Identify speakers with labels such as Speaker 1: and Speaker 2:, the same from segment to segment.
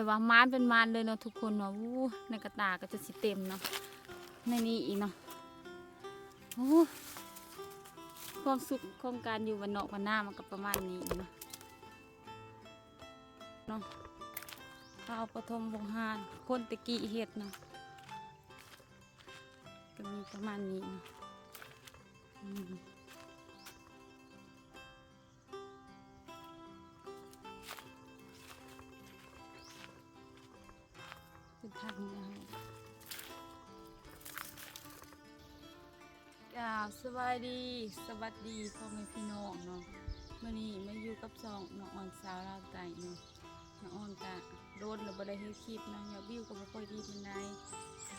Speaker 1: แบบว่ามานเป็นมานเลยเนาะทุกคนเนาะอู้ในกระตาก็จะสิเต็มเนาะในนี้อีกเนาะโอ้ความสุขของการอยู่วันนอกวันหน้ามันก็ประมาณนี้เนาะเนาะข้าวปฐมวงหานคนตะกี้เฮ็ดเนาะก็มีประมาณนี้เนาะ อ่าสวัสดี สวัสดีพ่อแม่พี่น้องเนาะมื่อนี้มาอยู่กับสองน้องอ่อนสาวลาวไต่เนาะน้องอ่อนกะโดนแล้วบ่ได้ให้คลิปเนาะอย่าบิ้วก็บ่ค่อยดีเป็นไร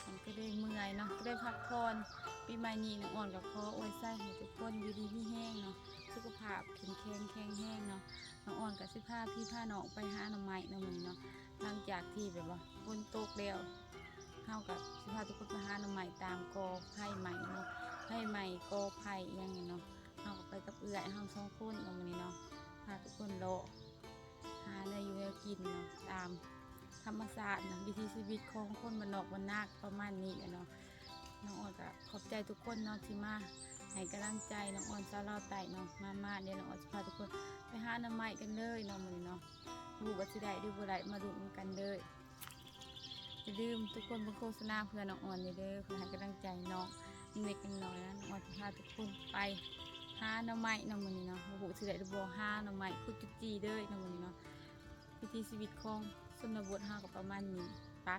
Speaker 1: มันก็ได้เมื่อยเนาะก็ได้พักผ่อนปีใหม่นี้น้องอ่อนกับขออวยไส้ให้ทุกคนอยู่ดีมีแห้งเนาะสุขภาพแข็งแรงแข็งแห้งเนาะน้องอ่อนกับสิพาพี่พาน้องไปหาหน่อไม้เนาะมื้อเนาะหลังจากที่แบบว่าฝนตกแล้วเฮากับสิพาทุกคนไปหาหน่อไม้ตามกอไผ่ใหม่เนาะ ผ่ใหม่โกไผ่ยังนี้เนาะเฮาไปกับเอื้อยเฮาสองคนเนาะมื้อนี้เนาะพาทุกคนเลหาเนื้ออยู่แนวกินเนาะตามธรรมชาสตินะวิถีชีวิตของคนบนนอกบนนาประมาณนี้เนาะน้องอ่อนก็ขอบใจทุกคนเนาะที่มาให้กำลังใจน้องอ่อนสาวเราไต่เนาะมามาเดี๋ยวน้องอ่อนจะพาทุกคนไปหาหน่อไม้กันเลยเนาะมือนเนาะรู้ว่าสิได้หรือบ่ได้มาดูกันเด้อย่าลืมทุกคนเป็นโฆษณาเพื่อน้องอ่อนอย่าเด้อเพื่อให้กำลังใจน้อง เล็กน้อยนะน้องอ่อนจะพาทุกคนไปหาหน่อไม้น้องมันนี้เนาะบ่ฮู้สิได้รือบ่หาหน่อไม้คุดจุจีเด้อน้องมันนี้เนาะวิถีชีวิตของชนบทเฮาก็ประมาณนี้ปะ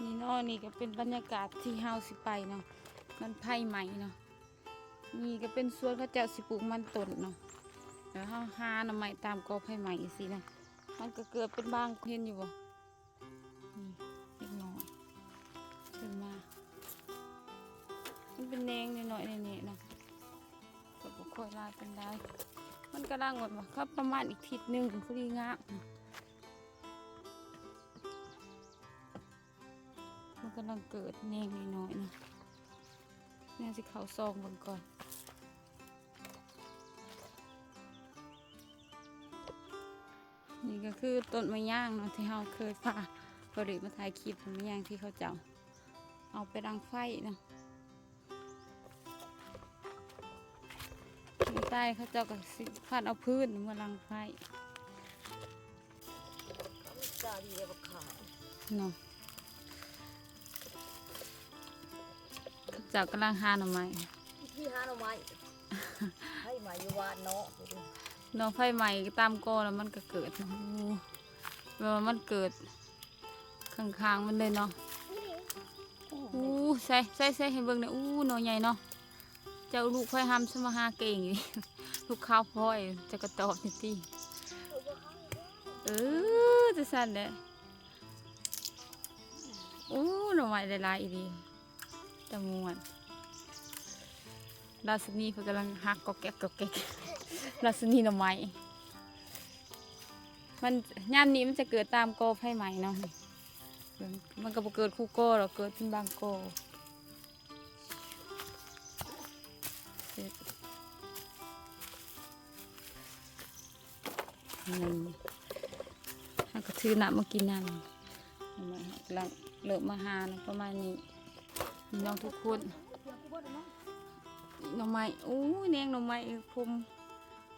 Speaker 1: นี่เนาะนี่ก็เป็นบรรยากาศที่เฮาสิไปเนาะมันไผ่ใหม่เนาะนี่ก็เป็นสวนเขาเจ้าสิปลูกมันต้นเนาะแล้วเขาหาหน่อไม้ตามกอไผ่ใหม่สินะ มันก็เกิดเป็นบางเห็นอยู่บ่นี่เล็กน้อยขึ้นมา มันเป็นแนงนิดหน่อยๆนี่นะก็บ่ค่อยลายเป็นได้ มันกำลังหมดว่ะครับประมาณอีกทิศหนึ่งพอดีงามมันกำลังเกิดแนงนิดหน่อยนะแม่สิเขาซองเบิ่งก่อน นี่ก็คือต้นมะย่างเนาะที่เราเคยพาบริมาถ่ายคลิปมะย่างที่เขาเจ้า เอาไปรังไฟเนาะใต้เขาเจ้าก็สิพัดเอาพื้นมารังไฟ
Speaker 2: จ่าดีเลยบักขา
Speaker 1: เนาะเขาเจ้ากำลังหาหน่อไม้
Speaker 2: ที่หาหน่อไม้ให้มาอยู่วานเนาะ ดูดิ
Speaker 1: ดอกไฟใหม่ตามกอแล้วมันก็เกิดโอ้โหแบบว่ามันเกิดข้างๆมันเลยเนาะอู้ใส่ใส่ใส่ให้เบิ่งหน่อยอู้หน่อใหญ่เนาะเจ้าลูกค่อยห้ำสมาหาเก่งนี่ลูกข้าวพ่อยจะกระตอบนิดทีเออจะสั่นเด้ออู้หน่อไม้หลายๆอีดีตะมวนราสนีเพิ่นกำลังหักกอกแก๊กกอกแก๊ก ลักษณีหน่อไม้มันย่ามนี้มันจะเกิดตามโกไผ่ไหมเนาะมันก็บเกิดคู่โกหรอกเกิดเป็นบางโกนี่ถ้าก็ถือน้ำมากินน้ำเอามากำลังเลิกมาหานะประมาณนี้น้องทุกคนน่องไม้อู้ยแนงน่องไม้พรม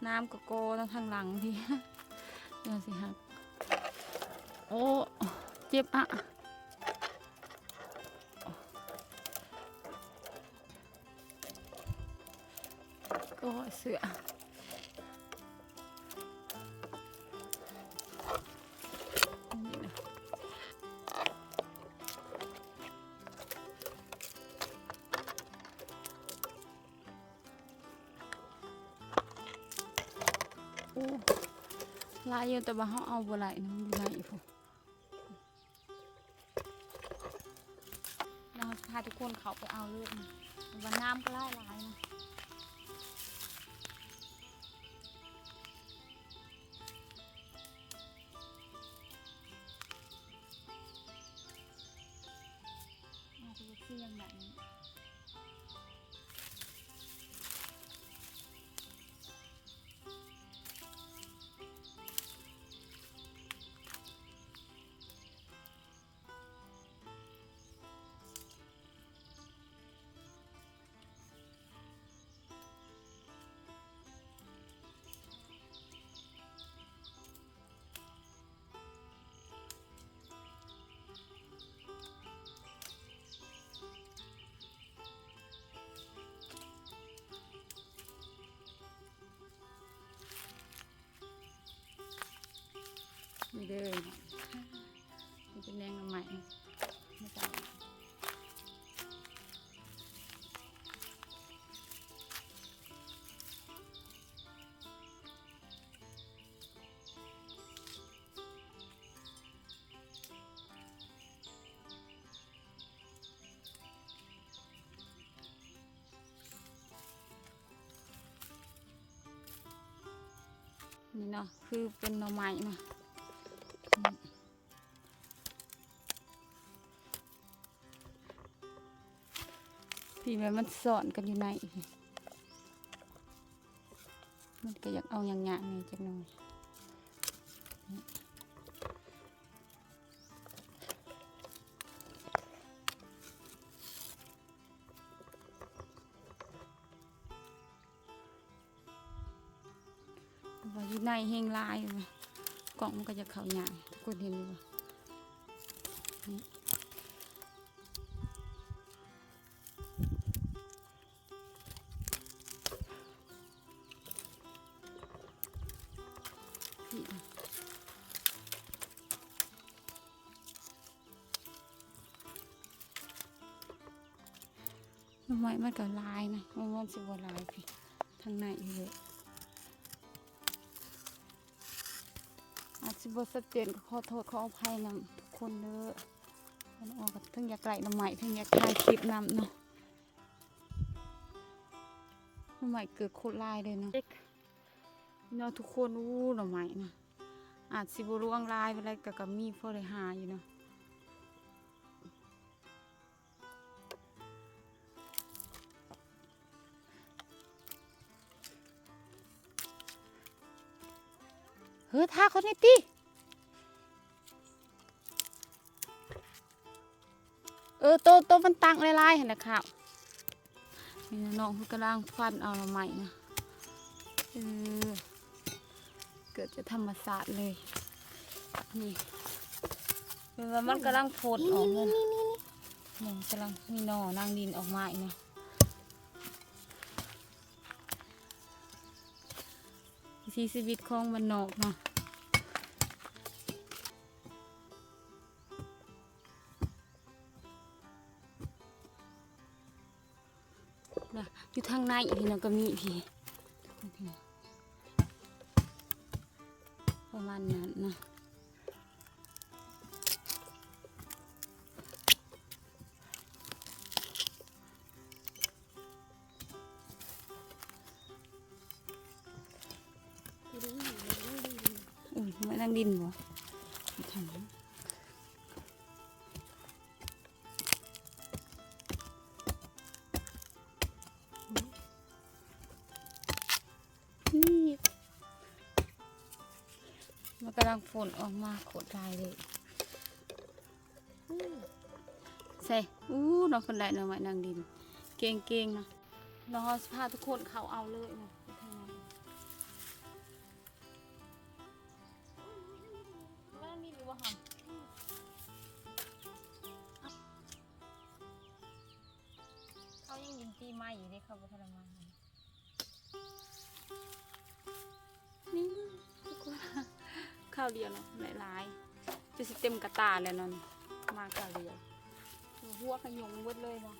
Speaker 1: น้ำกะโกนทางหลังพี่เดี๋ยวสิฮักโอ้เจ็บอะก็เสือายอยู่แต่ว่าเขาเอาบ่ไหลนะมันอยู่ไหนพวกเราพาทุกคนเขาไปเอาเลยนะวันน้ำก็ไล่ลายนะ นี่เด้อนี่เป็นแดงใหม่ไม่ใช่นี่เนาะคือเป็นหน่อไม้เนาะ พี่แม่มันสอนกันอยู่ใน มันก็อยากเอาอย่างงะนี่จักหน่อยว่าอยู่ในเฮงลายกล่องมันก็จะเข้าหยางทุกคนเห็นอยู่ มันก็ลายนะมันมันสิบลายพี่ทางในอยู่เลยอาจจะบสเจนก็ขอโทษขออภัยนำทุกคนเด้อมันออกกับทั้งอยากไก่น้ำใหม่ทั้งอยากถ่ายคลิปนำเนาะน้ำใหม่เกิดโคตรลายเลยเนาะเนาะทุกคนอู้หน่อใหม่นะอาจสิบร่วงลายไปแล้วกับกับมีพอได้หาอยู่เนาะ ฮ้ยท่าเขาเนี่ยติเออโตโตมันตังลายๆเห็นนะข่าวนี่นะน้องเพิ่นกำลังฟันเอาหน่อใหม่นะเออเกิดจะธรรมศาสตร์เลยนี่เป็นว่ามันกำลังโผล่ออกเลยนี่กำลังมีหน่อนางดินออกมาอีกนะ ถีชีวิตของมันนอกเนาะนะอยู่ทางในอีกนะก็มีพี่ประมาณนั้นนะ ดินบ่ถังนี่มันกำลังฝนออกมาโคตรลายเลยใส่อู้น้องคนใดน้องไม้นางดิน เก่งๆนะน้องเอาพาทุกคนเขาเอาเลยนะ จะสิเต็มกระตาแล้วเนาะมาข้าเดียหัวขยงเบิดเลยเนาะ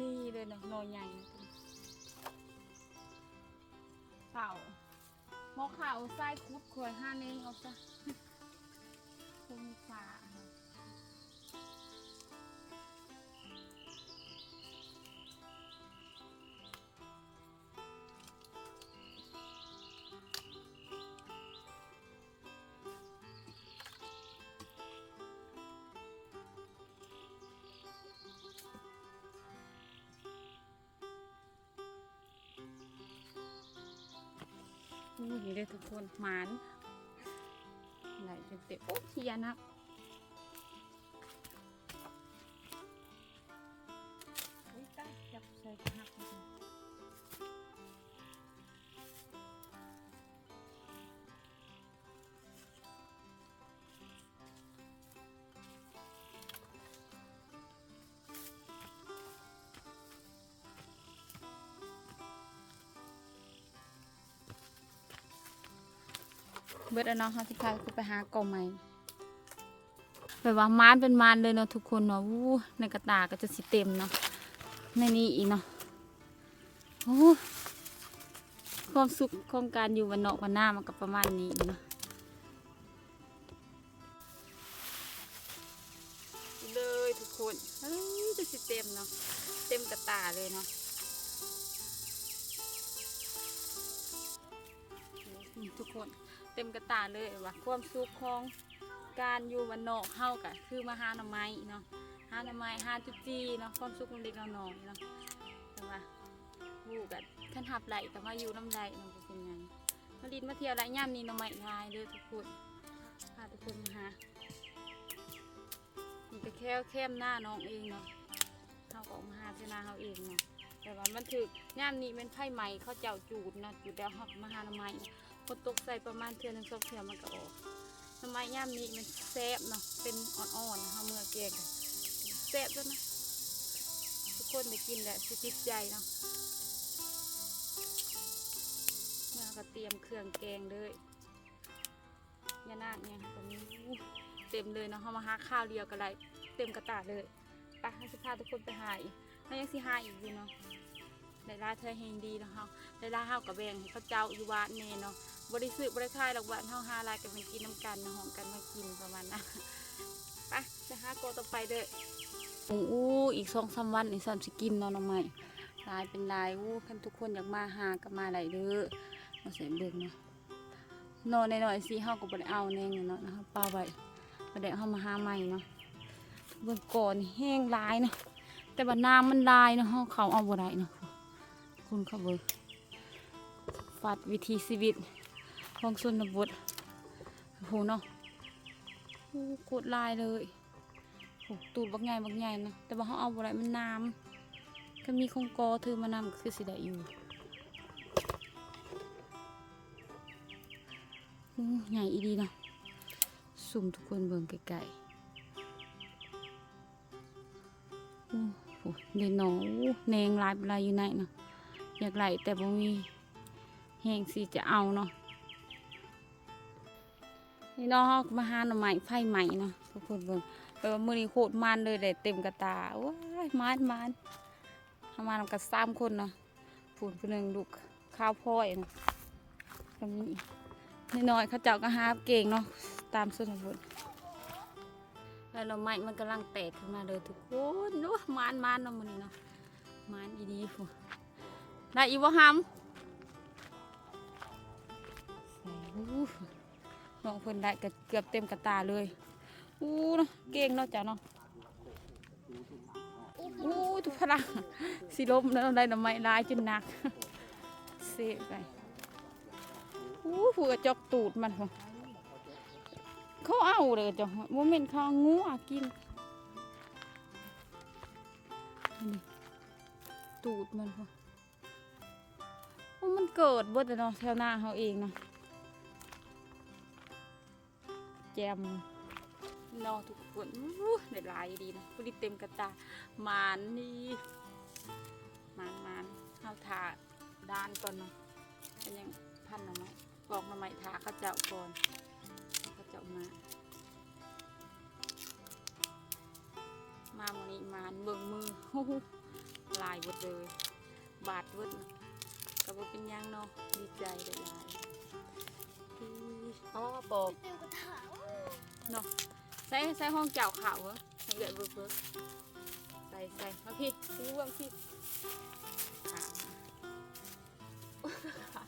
Speaker 1: นี่เลยเนาะนอใหญ่เต่าหมอข่าวไส้คุดคอยห้าเน้งเอาซะคงฟ้า นี่เลยทุกคนหมานไหลเต็มเต็มโอ้ยยานัก บิดแล้วเนาะเฮาสิพาคุณไปหากอใหม่แบบว่ามานเป็นมานเลยเนาะทุกคนเนาะอู้ในกระตาก็จะสิเต็มเนาะในนี้อีกเนาะโอ้ความสุขของการอยู่วันนอกวันหน้ามันก็ประมาณนี้เนาะเลยทุกคนเฮ้ยจะสิเต็มเนาะเต็มกระตาเลยเนาะทุกคน ต็มกระตาเลยว่าความสุขของการอยู่วันนอกเข้ากะคือมาหาหน่อไม้เนาะหาหน่อไม้หาจุจีเนาะความสุขของเด็กน้อยเนาะแต่ว่าอยู่กันขันหับไหลแต่ว่าอยู่น้ำไหลมันจะเป็นไงมาลินมาเที่ยวไรย่ามนี้หน่อไม้ลายเลยทุกคนพาทุกคนมาหานี่ก็แค่แคมหน้าน้องเองเนาะเขาก็มาหาเจนาเขาเองเนาะแต่ว่ามันถือย่ามนี้เป็นไผ่ไหมเขาเจ้าจูดเนาะจูดแล้วเขาก็มาหาหน่อไม้ พอตกใส่ประมาณเทือหนึงสองเทือมันก็ออกทำไมย่ามนี้มันแซ่บเนาะเป็นอ่อนๆนะคะเมื่อแกงแซ่บด้วนะทุกคนได้กินแหละสิติดใจเนาะเมื่อก็เตรียมเครื่องแกงเลยยานาคเนี่ยตรงนี้เต็มเลยเนาะเขามาหาข้าวเดียวกันไรเต็มกระตาเลยไปให้สิพาทุกคนไปหาอีกแล้วยังสิหาอีกอยู่เนาะได้ร้าเธอเฮงดีเนาะเฮาได้ลาเฮากับแบงให้เขาเจ้าอยู่บ้านแน่เนาะ บริสุทธิ์บริคายดอกบ้านเฮาหาลายกันมากินน้ำกันนะหอมกันมากินประมาณนั้นไปจะหาโกต่อไปเด้ออู้อีกสองสามวันอีกสามสิกินเนาะน้องใหม่ลายเป็นลายอู้คันทุกคนอยากมาหาก็มาได้เด้อมาใส่เบิ่งเนาะนอนหน่อยสิเฮาก็บ่ได้เอาแน่เนาะนะคะป้าไว้บ่ได้เฮามาหาใหม่เนาะเบิ่งก่อนแห้งลายเนาะแต่ว่าน้ำมันลายเนาะเฮาเขาเอาบ่ได้เนาะคุณเขาเบิกฟัดวิธีชีวิต ของชนบทโอ้โหเนาะโอ้กดลายเลยโอ้ตูดบักใหญ่บักใหญ่นะแต่ว่าเขาเอาอะไรมันน้ำก็มีคงกอถือมานำก็คือสิได้อยู่ใหญ่อีดีเนาะสุ่มทุกคนเบิ่งไกลๆโอ้โหเด่นหนองแนงลายเป็นลายอยู่ไหนเนาะอยากไหลแต่บ่มีแหงสิจะเอาเนาะ นี่เนาะเฮาก็มาหาหน่อไม้ไฟใหม่เนาะทุกคนเบิ่งแปลว่ามือนี้โคตรมันเลยได้เต็มกระตาว้ายมันมันเฮามานำกันสามคนเนาะผู้ผู้หนึ่งลูกข้าวพ่อยเนาะก็มีนิดหน่อยเขาเจ้าก็หาเก่งเนาะตามส่วนบทแล้วหน่อไม้มันกำลังแตกขึ้นมาเลยทุกคนโอ้ยมันมันเนาะมือนี้เนาะมันอีดีฟูได้อีบ่ฮัมอู้ น้องเพิ่นได้กเกือบเต็มกระตาเลยอู้เนาะเก่งเนาะจ้ะเนาะอู้ทุกพลังสิลมแล้วได้หน่อไม้ลายจนหนักเสะไปอู้ผู้กระจอกตูดมันพุ่นเขาเอาเลยจ้ะโมเมนต์เขางูอะกินนี่ตูดมันพุ่นโอ้มันเกิดเบิดแต่เนาะแถวหน้าเขาเองเนาะ จมนอทุกคนอู้ได้ลายดีนะพุริเต็มกระตามานนี่มานมานเขาทาด้านก่อนเนาะยังพันหน่อไม้ปอกหน่อไม้ทาเขาเจ้าก่อนเขาเจ้ามามาวันนี้มานเบิ่งมือลายเบิดเลย บาดเบิดนะก็บ่เป็นยังเนาะดีใจได้ลายที่
Speaker 2: อ๋อปอก
Speaker 1: เนาะใส่ใส่ห้องเจ้าขาวเหรอให้เกิดเบิกเบิกใส่ใส่มาพี่พี่เบื้องพี่ขาว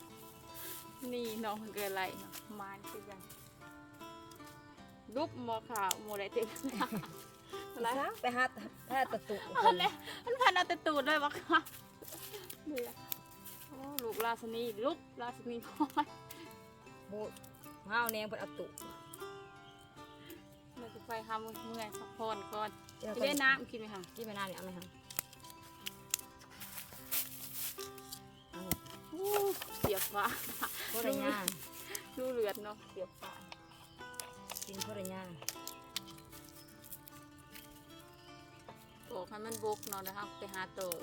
Speaker 1: นี่น้องเกิดอะไรเนาะมานคือกันลุบหมอขาวหมอได้เต็มอะไร
Speaker 2: นะไปหาหาตะตุ
Speaker 1: เอาเลยมันพันเอาแต่ตูดเลยวะค่ะนี่อะโอ้ลูกราสนีลุบราสนีพ่อย
Speaker 2: หมูมาเอาแนงเพิ่นเอาตุ
Speaker 1: เราจะ ไปหาเมื่อยพักผ่อนก่อน
Speaker 2: เดี๋ยว
Speaker 1: จะ
Speaker 2: ก่อ
Speaker 1: ได้น้ำกินไหมคะ
Speaker 2: กินไปนานเนี่ยเอาไหมครับ
Speaker 1: อู้เสียบฟ้า
Speaker 2: โคตรยา
Speaker 1: ดูเลือดเนาะเสียบฟ้า
Speaker 2: กินโคตรยา
Speaker 1: บอกให้มันบกเนาะนะคะไปหาโตย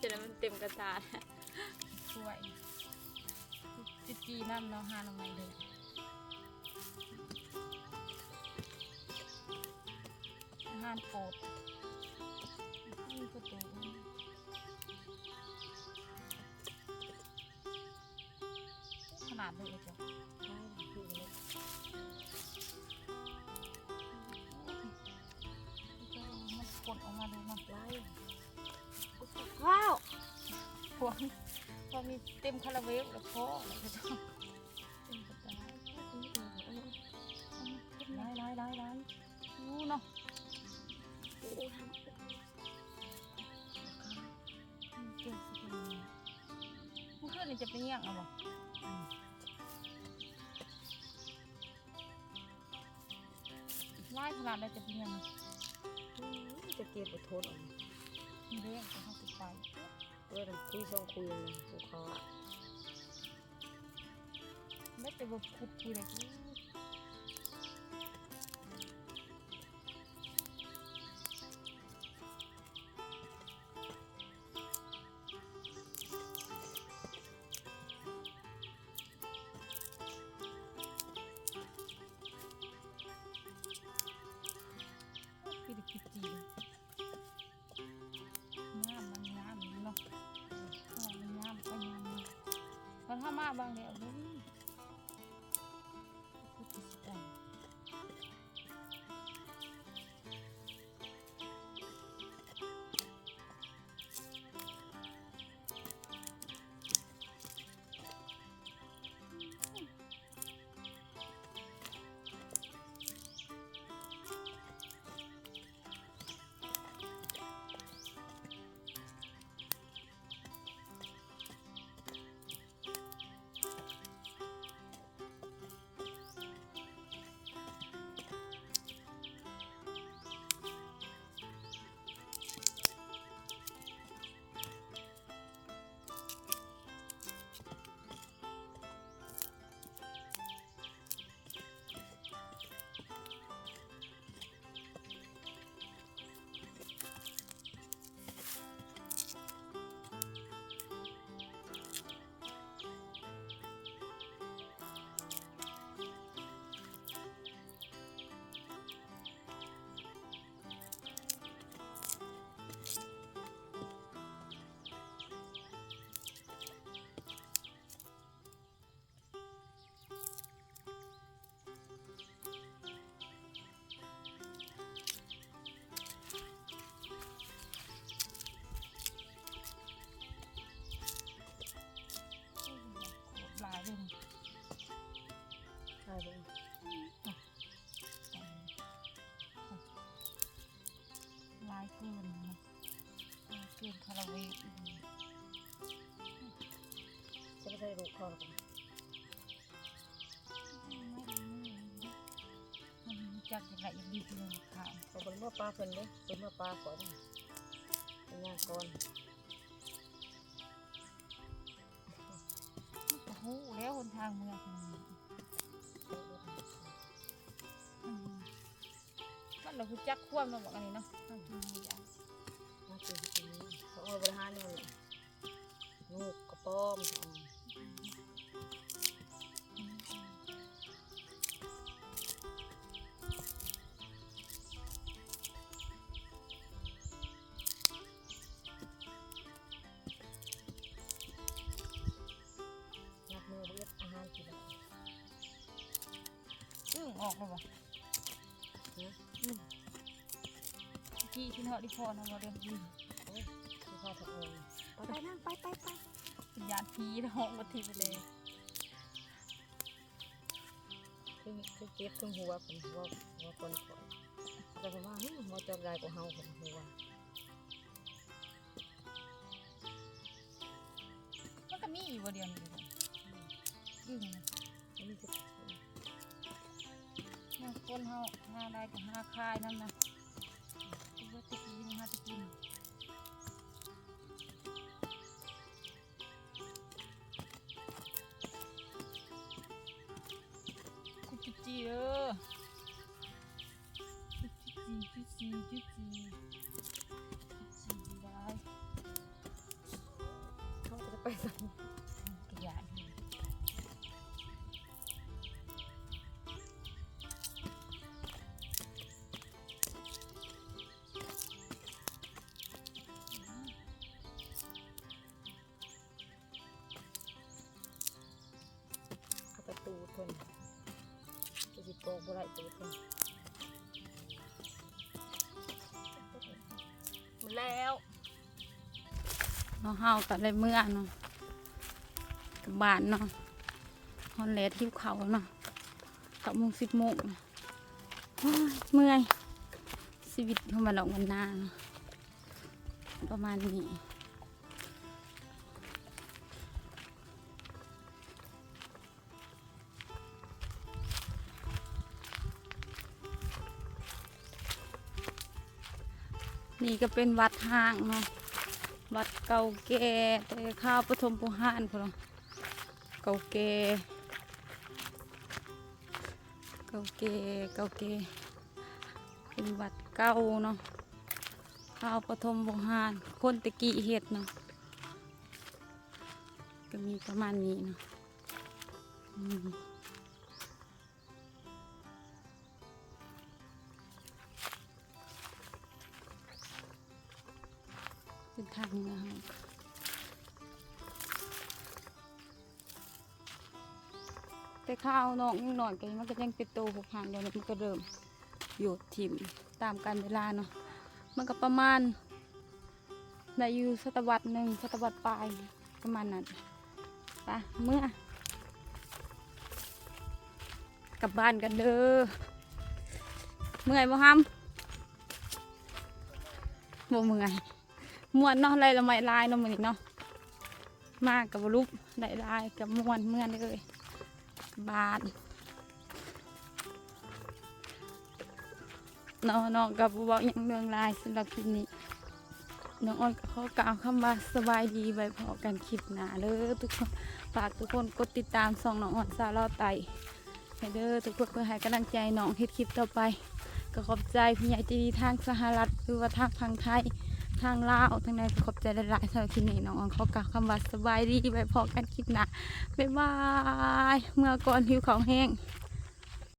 Speaker 1: จะได้มันเต็มกระตาช่วยจิจีน้ำเนาะหาหน่อไม้เลย หารโปรดนี่ประตูขนาดเลยจ้ะ
Speaker 2: ได้คือเล็ก
Speaker 1: มันกดออกมาดูมัน
Speaker 2: ไล่
Speaker 1: ว้าวพวงพอมีเต็มคาราเวลแล้วพอแล้วก็ นาดได้จะไปเยี่ยง
Speaker 2: จะเก็บอดทนออก
Speaker 1: มีเรื่องจะเข้าไปไป
Speaker 2: เพื่อนคุยส่งคุยเลยลูกค้า
Speaker 1: ไม่แต่ว่าคุดคุยเลยกู ลายเกินคาราเวล
Speaker 2: จะไม่ได้ลูกค้าหรอก
Speaker 1: มันจักจะไหนดีที่มันขาว
Speaker 2: เขาเป็นเมื่อปลาเพิ่นเลยเป็นเมื่อปลาก่อนเป็นงานก่อน
Speaker 1: มันก็หูแล้วหนทางเมืองมันเราคือจักควมมาบอกอันนี้เนาะ
Speaker 2: เขาเอาบริหารนี่มันลูกกระป้อมเอา
Speaker 1: อืม
Speaker 2: นับมือเรียกอาหารกิน
Speaker 1: อึ้งออกแล้วบ่
Speaker 2: นะ
Speaker 1: อืมที่ที่เหาะที่พอนะบ่เรื่องดี
Speaker 2: โอ้ยลู กค้าทำเองไปไปนั่งไปไปไป
Speaker 1: เป็นยานผีแล้วห้องบ่ทีไปเลย
Speaker 2: คือคือเจ็บทั้งหัวเป็นหัวหัวคนก่อนแต่ว่าเฮ้ยหัวจอบได้กว่าเฮาเป็นหัว
Speaker 1: มันก็มีอยู่บ่เดียวนี้เลยอึ้งนะ
Speaker 2: อันนี้จะ
Speaker 1: เนี่ยคนเฮาหาได้ก็หาคายนั่นนะ ตก
Speaker 2: บ่ได้ตัวเพิ่นมันแล้ว
Speaker 1: เราเฮากับเลยเมื่อเนาะกับบ้านเนาะฮอนเลดที่เขาเนาะกับโมงสิบโมงโอ้ยเมื่อยชีวิตเข้ามาหลอกวันนาเนาะประมาณนี้ นี่ก็เป็นวัดห้างเนาะวัดเก่าแก่แต่ข้าวปฐมปุหานพุ่นเก่าแก่เก่าแก่เก่าแก่เป็นวัดเก่าเนาะข้าวปฐมปุหานคนตะกี้เฮ็ดเนาะก็มีประมาณนี้เนาะางเนาะแต่ข้าวน้องยังหน่อยกันมันก็ยังเป็นโตผูกพันเดี๋ยวนี้มันก็เริ่มอยู่ถิ่มตามการเวลาเนาะมันก็ประมาณในอยู่ศตวรรษหนึ่งศตวรรษปลายประมาณนั้นไปเมื่อกลับบ้านกันเด้อเมื่อยบ่ฮัมบ่เมื่อย มวนเนาะไรละไม่ลายเนาะมือนี้เนาะมากกับบลุกได้ลายกับมวนเมื่อนเลยบาทน้องน้อกับเว่าอย่างเรื่องลายสำหรับคลิปนี้น้องอ้อนก็ขอกล่าวคำว่าสบายดีไว้พอกันคลิปหน้าเด้อทุกคนฝากทุกคนกดติดตามส่องน้องอ้อนสาล่าไตให้เด้อทุกคนเพื่อให้กำลังใจน้องเฮ็ดคลิปต่อไป ก็ขอบใจพี่ใหญ่ใจดีทางสหรัฐหรือว่าทางพังไทย ทางลาวทางใดขอบใจหลายๆสำหรับคลิปนี้น้องออนขอกล่าวคำว่าสบายดีไปพอกันคลิปหนะบ๊ายบาย เมื่อก่อนหิวของแห้ง